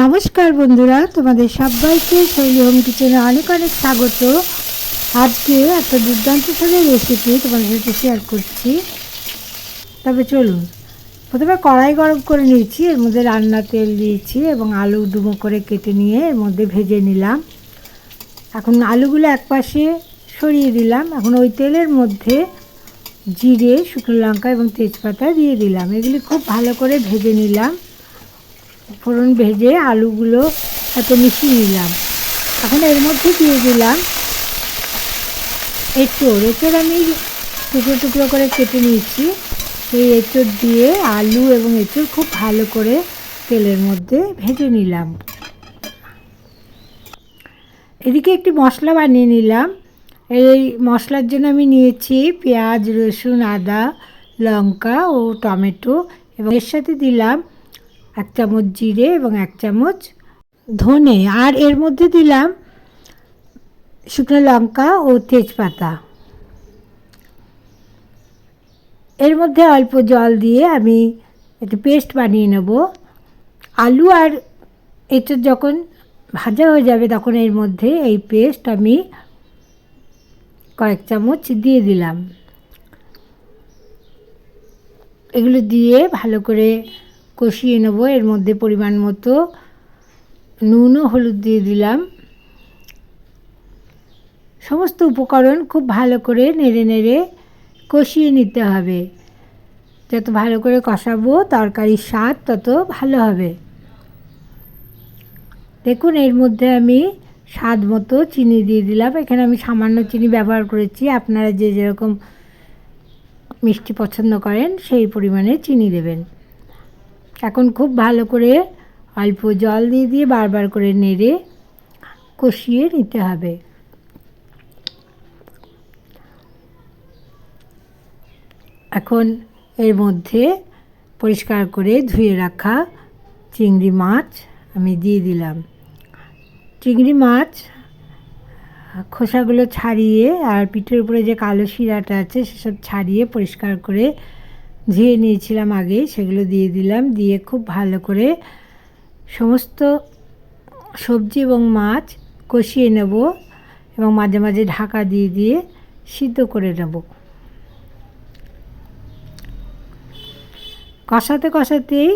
নমস্কার বন্ধুরা, তোমাদের সবাইকে শৈলী হোম কিচেনে অনেক অনেক স্বাগত। আজকে একটা দুর্দান্ত স্বাদের রেসিপি তোমাদের সাথে শেয়ার করছি। তবে চলুন, প্রথমে কড়াই গরম করে নিয়েছি, এর মধ্যে রান্না তেল দিয়েছি এবং আলু ডুমো করে কেটে নিয়ে এর মধ্যে ভেজে নিলাম। এখন আলুগুলো একপাশে সরিয়ে দিলাম, এখন ওই তেলের মধ্যে জিরে, শুকনো লঙ্কা এবং তেজপাতা দিয়ে দিলাম। এগুলি খুব ভালো করে ভেজে নিলাম। ফোড়ন ভেজে আলুগুলো সাথে মিশিয়ে নিলাম। এখন এর মধ্যে দিয়ে দিলাম এঁচোড়। এঁচোড় আমি টুকরো টুকরো করে কেটে নিয়েছি। সেই এঁচোড় দিয়ে আলু এবং এঁচড় খুব ভালো করে তেলের মধ্যে ভেজে নিলাম। এদিকে একটি মশলা বানিয়ে নিলাম। এই মশলার জন্য আমি নিয়েছি পেঁয়াজ, রসুন, আদা, লঙ্কা ও টমেটো এবং এর সাথে দিলাম এক চামচ জিরে এবং এক চামচ ধনে। আর এর মধ্যে দিলাম শুকনো লঙ্কা ও তেজপাতা। এর মধ্যে অল্প জল দিয়ে আমি একটু পেস্ট বানিয়ে নেব। আলু আর এঁচড় যখন ভাজা হয়ে যাবে তখন এর মধ্যে এই পেস্ট আমি কয়েক চামচ দিয়ে দিলাম। এগুলো দিয়ে ভালো করে কষিয়ে নেব, এর মধ্যে পরিমাণ মতো নুন ও হলুদ দিয়ে দিলাম। সমস্ত উপকরণ খুব ভালো করে নেড়ে নেড়ে কষিয়ে নিতে হবে। যত ভালো করে কষাবো, তরকারির স্বাদ তত ভালো হবে। দেখুন, এর মধ্যে আমি স্বাদ মতো চিনি দিয়ে দিলাম। এখানে আমি সামান্য চিনি ব্যবহার করেছি। আপনারা যে যেরকম মিষ্টি পছন্দ করেন, সেই পরিমাণে চিনি দেবেন। এখন খুব ভালো করে অল্প জল দিয়ে দিয়ে বারবার করে নেড়ে কষিয়ে নিতে হবে। এখন এর মধ্যে পরিষ্কার করে ধুয়ে রাখা চিংড়ি মাছ আমি দিয়ে দিলাম। চিংড়ি মাছ খোসাগুলো ছাড়িয়ে আর পিঠের উপরে যে কালো শিরাটা আছে সেসব ছাড়িয়ে পরিষ্কার করে ধুয়ে নিয়েছিলাম আগে, সেগুলো দিয়ে দিলাম, দিয়ে খুব ভালো করে সমস্ত সবজি এবং মাছ কষিয়ে নেব এবং মাঝে মাঝে ঢাকা দিয়ে দিয়ে সিদ্ধ করে নেব। কষাতে কষাতেই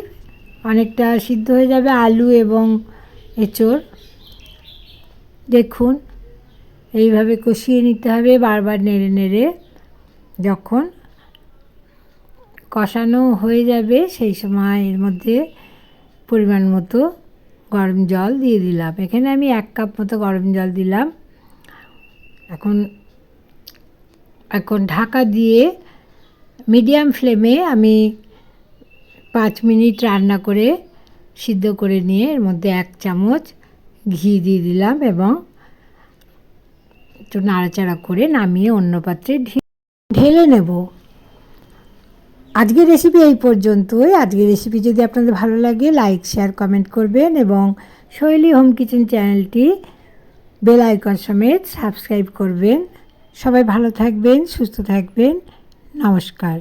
অনেকটা সিদ্ধ হয়ে যাবে আলু এবং এঁচড়। দেখুন, এইভাবে কষিয়ে নিতে হবে, বারবার নেড়ে নেড়ে, যখন কষানো হয়ে যাবে সেই সময় এর মধ্যে পরিমাণ মতো গরম জল দিয়ে দিলাম। এখানে আমি এক কাপ মতো গরম জল দিলাম। এখন এখন ঢাকা দিয়ে মিডিয়াম ফ্লেমে আমি পাঁচ মিনিট রান্না করে সিদ্ধ করে নিয়ে এর মধ্যে এক চামচ ঘি দিয়ে দিলাম এবং একটু নাড়াচাড়া করে নামিয়ে অন্য পাত্রে ঢেলে নেব। আজকের রেসিপি এই পর্যন্তই। আজকের রেসিপি যদি আপনাদের ভালো লাগে লাইক শেয়ার কমেন্ট করবেন এবং শৈলী হোম কিচেন চ্যানেলটি বেল আইকন সমেত সাবস্ক্রাইব করবেন। সবাই ভালো থাকবেন, সুস্থ থাকবেন। নমস্কার।